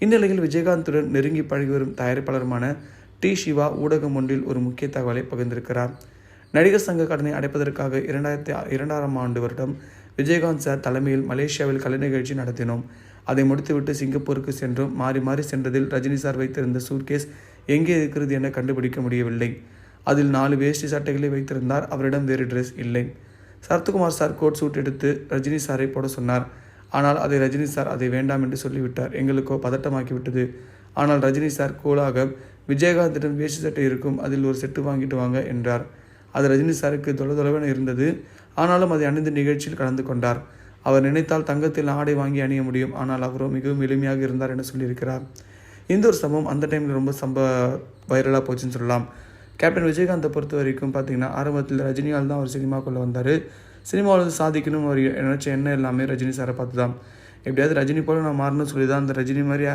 இந்நிலையில் விஜயகாந்துடன் நெருங்கி பழகி வரும் தயாரிப்பாளருமான டி சிவா ஊடகம் ஒன்றில் ஒரு முக்கிய தகவலை பகிர்ந்திருக்கிறார். நடிகர் சங்க கடனை அடைப்பதற்காக இரண்டாயிரத்தி இரண்டாயிரம் ஆண்டு வருடம் விஜயகாந்த் சார் தலைமையில் மலேசியாவில் கலை நிகழ்ச்சி நடத்தினோம். அதை முடித்துவிட்டு சிங்கப்பூருக்கு சென்றோம் மாறி மாறி சென்றதில் ரஜினி சார் வைத்திருந்த சூட்கேஸ் எங்கே இருக்கிறது என கண்டுபிடிக்க முடியவில்லை. அதில் நாலு வேஷ்டி சட்டைகளை வைத்திருந்தார். அவரிடம் வேறு ட்ரெஸ் இல்லை. சரத்குமார் சார் கோட் சூட் எடுத்து ரஜினி சாரை போட சொன்னார். ஆனால் அதை ரஜினி சார் அதை வேண்டாம் என்று சொல்லிவிட்டார். எங்களுக்கோ பதட்டமாக்கிவிட்டது. ஆனால் ரஜினி சார் கூலாக விஜயகாந்திடம் வேஷ்டி சட்டை இருக்கும் அதில் ஒரு செட்டு வாங்கிட்டு வாங்க என்றார். அது ரஜினி சாருக்கு தொலை தொலைவென இருந்தது. ஆனாலும் அதை அணிந்து நிகழ்ச்சியில் கலந்து கொண்டார். அவர் நினைத்தால் தங்கத்தில் ஆடை வாங்கி அணிய முடியும். ஆனால் அவரோ மிகவும் எளிமையாக இருந்தார் என சொல்லியிருக்கிறார். இந்த ஒரு சம்பவம் அந்த டைமில் ரொம்ப சம்ப வைரலாக போச்சுன்னு சொல்லலாம். கேப்டன் விஜயகாந்தை பொறுத்த வரைக்கும் பார்த்தீங்கன்னா ஆரம்பத்தில் ரஜினியால் தான் அவர் சினிமாக்குள்ளே வந்தார். சினிமாவில் சாதிக்கணும் ஒரு நினச்ச எண்ணம் எல்லாமே ரஜினி சாரை பார்த்து தான் எப்படியாவது ரஜினி போல நான் மாறணும்னு சொல்லி தான் அந்த ரஜினி மாதிரி